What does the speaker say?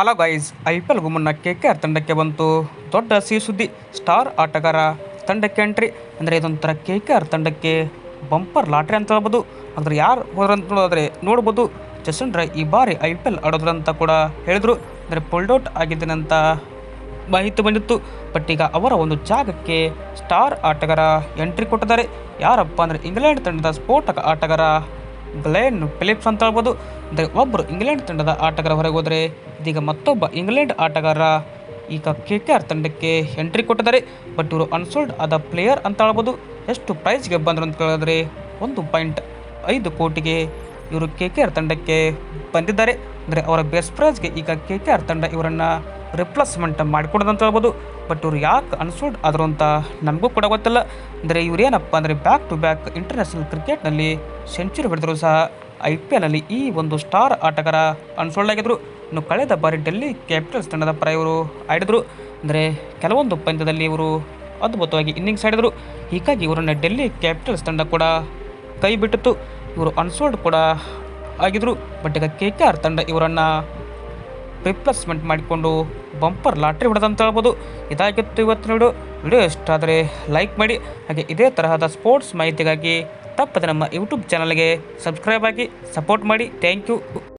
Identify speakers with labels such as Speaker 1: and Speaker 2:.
Speaker 1: Hello guys I P ಎಲ್ಗೂ ಮುನ್ನ K K R ತಂಡಕ್ಕೆ ಬಂತು. ದೊಡ್ಡ ಸಿ ಸುದ್ದಿ ಸ್ಟಾರ್ ಆಟಗಾರ ತಂಡಕ್ಕೆ ಎಂಟ್ರಿ ಅಂದರೆ ಇದೊಂಥರ ಕೆ ಕೆ ಆರ್ ತಂಡಕ್ಕೆ ಬಂಪರ್ ಲಾಟ್ರಿ ಅಂತ ಹೇಳ್ಬೋದು. ಅಂದರೆ ಯಾರು ಹೋದ್ರಂತ ನೋಡಿದ್ರೆ ನೋಡ್ಬೋದು. ಜಸನ್ ರಾಯ್ ಈ ಬಾರಿ ಐ ಪಿ ಎಲ್ ಆಡೋದ್ರು ಅಂತ ಕೂಡ ಹೇಳಿದರು. ಅಂದರೆ ಪುಲ್ಡ್ ಔಟ್ ಆಗಿದ್ದೇನಂತ ಮಾಹಿತಿ ಬಂದಿತ್ತು. ಬಟ್ ಈಗ ಅವರ ಒಂದು ಜಾಗಕ್ಕೆ ಸ್ಟಾರ್ ಆಟಗಾರ ಎಂಟ್ರಿ ಕೊಟ್ಟಿದ್ದಾರೆ. ಯಾರಪ್ಪ ಅಂದರೆ ಇಂಗ್ಲೆಂಡ್ ತಂಡದ ಸ್ಫೋಟಕ ಆಟಗಾರ ಗ್ಲೆನ್ ಫಿಲಿಪ್ಸ್ ಅಂತ ಹೇಳ್ಬೋದು. ಅಂದರೆ ಒಬ್ಬರು ಇಂಗ್ಲೆಂಡ್ ತಂಡದ ಆಟಗಾರ ಹೊರಗೆ ಹೋದರೆ ಇದೀಗ ಮತ್ತೊಬ್ಬ ಇಂಗ್ಲೆಂಡ್ ಆಟಗಾರ. ಈಗ ಕೆ ಕೆ ಆರ್ ತಂಡಕ್ಕೆ ಎಂಟ್ರಿ ಕೊಟ್ಟಿದ್ದಾರೆ. ಬಟ್ ಇವರು ಅನ್ಸೋಲ್ಡ್ ಆದ ಪ್ಲೇಯರ್ ಅಂತ ಹೇಳ್ಬೋದು. ಎಷ್ಟು ಪ್ರೈಸ್ಗೆ ಬಂದರು ಅಂತ ಕೇಳಿದ್ರೆ ಒಂದು ಪಾಯಿಂಟ್ ಐದು ಕೋಟಿಗೆ ಇವರು ಕೆ ಕೆ ಆರ್ ತಂಡಕ್ಕೆ ಬಂದಿದ್ದಾರೆ. ಅಂದರೆ ಅವರ ಬೆಸ್ಟ್ ಪ್ರೈಸ್ಗೆ ಈಗ ಕೆ ಕೆ ಆರ್ ತಂಡ ಇವರನ್ನು ರಿಪ್ಲೇಸ್ಮೆಂಟ್ ಮಾಡಿಕೊಡೋದು ಅಂತ ಹೇಳ್ಬೋದು. ಬಟ್ ಇವ್ರು ಯಾಕೆ ಅನ್ಸೋಡ್ ಆದರು ಅಂತ ನಮಗೂ ಕೂಡ ಗೊತ್ತಿಲ್ಲ. ಅಂದರೆ ಇವ್ರು ಏನಪ್ಪ ಅಂದರೆ ಬ್ಯಾಕ್ ಟು ಬ್ಯಾಕ್ ಇಂಟರ್ನ್ಯಾಷನಲ್ ಕ್ರಿಕೆಟ್ನಲ್ಲಿ ಸೆಂಚುರಿ ಹೊಡೆದರೂ ಸಹ ಐ ಪಿ ಎಲ್ನಲ್ಲಿ ಈ ಒಂದು ಸ್ಟಾರ್ ಆಟಗಾರ ಅನ್ಸೋಲ್ಡ್ ಆಗಿದ್ರು. ಇನ್ನು ಕಳೆದ ಬಾರಿ ಡೆಲ್ಲಿ ಕ್ಯಾಪಿಟಲ್ಸ್ ತಂಡದ ಪರ ಇವರು ಆಡಿದರು. ಅಂದರೆ ಕೆಲವೊಂದು ಪಂದ್ಯದಲ್ಲಿ ಇವರು ಅದ್ಭುತವಾಗಿ ಇನ್ನಿಂಗ್ಸ್ ಆಡಿದರು. ಹೀಗಾಗಿ ಇವರನ್ನು ಡೆಲ್ಲಿ ಕ್ಯಾಪಿಟಲ್ಸ್ ತಂಡ ಕೂಡ ಕೈ ಬಿಟ್ಟಿತ್ತು. ಇವರು ಅನ್ಸೋಲ್ಡ್ ಕೂಡ ಆಗಿದ್ರು. ಬಟ್ ಈಗ ಕೆ ಕೆ ಆರ್ ತಂಡ ಇವರನ್ನು ರಿಪ್ಲೇಸ್ಮೆಂಟ್ ಮಾಡಿಕೊಂಡು ಬಂಪರ್ ಲಾಟ್ರಿ ಹೊಡೆದಂತ ಹೇಳ್ಬೋದು. ಇದಾಗಿತ್ತು ಇವತ್ತು ವಿಡಿಯೋ ವಿಡಿಯೋ ಇಷ್ಟ ಲೈಕ್ ಮಾಡಿ. ಹಾಗೆ ಇದೇ ತರಹದ ಸ್ಪೋರ್ಟ್ಸ್ ಮಾಹಿತಿಗಾಗಿ ತಪ್ಪದೆ ನಮ್ಮ ಯೂಟ್ಯೂಬ್ ಚಾನಲ್ಗೆ ಸಬ್ಸ್ಕ್ರೈಬ್ ಆಗಿ ಸಪೋರ್ಟ್ ಮಾಡಿ. Thank you